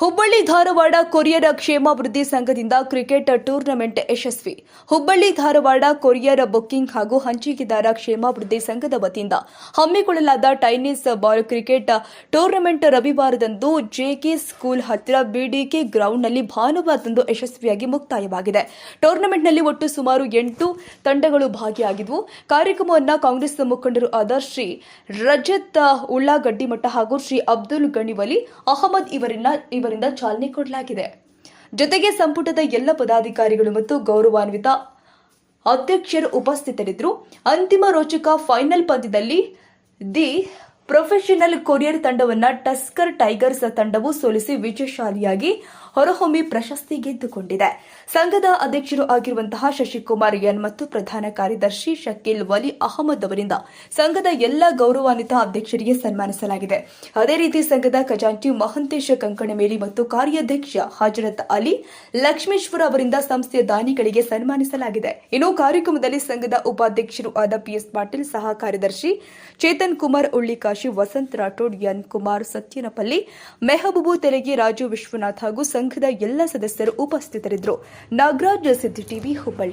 Hubballi Dharwad courier ಕ್ಷೇಮಾಭಿವೃದ್ಧಿ ಸಂಘದಿಂದ cricket tournament ಯಶಸ್ವಿ. ಹುಬ್ಬಳ್ಳಿ ಧಾರವಾಡ ಕೊರಿಯರ್ ಬುಕ್ಕಿಂಗ್ ಹಾಗೂ ಹಂಚಿಕೆದಾರ ಕ್ಷೇಮಾಭಿವೃದ್ಧಿ ಸಂಘದ ವತಿಯಿಂದ ಹಮ್ಮಿಕೊಳ್ಳಲಾದ ಟೈನಿಸ್ ಬಾಲ್ ಕ್ರಿಕೆಟ್ ಟೂರ್ನಮೆಂಟ್ ರವಿವಾರದಂದು ಜೆಕೆ ಸ್ಕೂಲ್ ಹತ್ತಿರ ಬಿಡಿಕೆ ಗ್ರೌಂಡ್ನಲ್ಲಿ ಭಾನುವಾರದಂದು ಯಶಸ್ವಿಯಾಗಿ ಮುಕ್ತಾಯವಾಗಿದೆ. ಟೂರ್ನಮೆಂಟ್ನಲ್ಲಿ ಒಟ್ಟು ಸುಮಾರು ಎಂಟು ತಂಡಗಳು ಭಾಗಿಯಾಗಿದ್ವು. ಕಾರ್ಯಕ್ರಮವನ್ನು ಕಾಂಗ್ರೆಸ್ ಮುಖಂಡರು ಆದ ಶ್ರೀ ರಜತ್ ಉಳ್ಳಾಗಡ್ಡಿಮಠ ಹಾಗೂ ಶ್ರೀ ಅಬ್ದುಲ್ ಗಣಿವಲಿ ಅಹಮದ್ ಇವರನ್ನ ಇವರಿಂದ ಚಾಲನೆ ಕೊಡಲಾಗಿದೆ. ಜೊತೆಗೆ ಸಂಪುಟದ ಎಲ್ಲ ಪದಾಧಿಕಾರಿಗಳು ಮತ್ತು ಗೌರವಾನ್ವಿತ ಅಧ್ಯಕ್ಷರು ಉಪಸ್ಥಿತರಿದ್ದರು. ಅಂತಿಮ ರೋಚಕ ಫೈನಲ್ ಪಂದ್ಯದಲ್ಲಿ ದಿ ಪ್ರೊಫೆಷನಲ್ ಕೊರಿಯರ್ ತಂಡವನ್ನ ಟಸ್ಕರ್ ಟೈಗರ್ಸ್ ತಂಡವು ಸೋಲಿಸಿ ವಿಜಯಶಾಲಿಯಾಗಿ ಹೊರಹೊಮ್ಮಿ ಪ್ರಶಸ್ತಿ ಗೆದ್ದುಕೊಂಡಿದೆ. ಸಂಘದ ಅಧ್ಯಕ್ಷರು ಆಗಿರುವಂತಹ ಶಶಿಕುಮಾರ್ ಎನ್ ಮತ್ತು ಪ್ರಧಾನ ಕಾರ್ಯದರ್ಶಿ ಶಕೀಲ್ ವಲಿ ಅಹಮದ್ ಅವರಿಂದ ಸಂಘದ ಎಲ್ಲ ಗೌರವಾನ್ವಿತ ಅಧ್ಯಕ್ಷರಿಗೆ ಸನ್ಮಾನಿಸಲಾಗಿದೆ. ಅದೇ ರೀತಿ ಸಂಘದ ಖಜಾಂಚಿ ಮಹಂತೇಶ ಕಂಕಣಮೇಲಿ ಮತ್ತು ಕಾರ್ಯಾಧ್ಯಕ್ಷ ಹಜರತ್ ಅಲಿ, ಲಕ್ಷ್ಮೇಶ್ವರ ಅವರಿಂದ ಸಂಸ್ಥೆಯ ದಾನಿಗಳಿಗೆ ಸನ್ಮಾನಿಸಲಾಗಿದೆ. ಇನ್ನು ಕಾರ್ಯಕ್ರಮದಲ್ಲಿ ಸಂಘದ ಉಪಾಧ್ಯಕ್ಷರು ಆದ ಪಿಎಸ್ ಪಾಟೀಲ್, ಸಹ ಕಾರ್ಯದರ್ಶಿ ಚೇತನ್ ಕುಮಾರ್ ಉಳ್ಳಿಕಾಶಿ ವಸಂತ್ ರಾಠೋಡ್, ಎನ್ ಕುಮಾರ್, ಸತ್ಯನಪಲ್ಲಿ, ಮೆಹಬೂಬು ತೆರಿಗೆ, ರಾಜು ವಿಶ್ವನಾಥ್ ಹಾಗೂ ಸಂಘದ ಎಲ್ಲ ಸದಸ್ಯರು ಉಪಸ್ಥಿತರಿದ್ದರು. ನಾಗರಾಜ್, ಸಿದ್ದಿ ಟಿವಿ, ಹುಬ್ಬಳ್ಳಿ.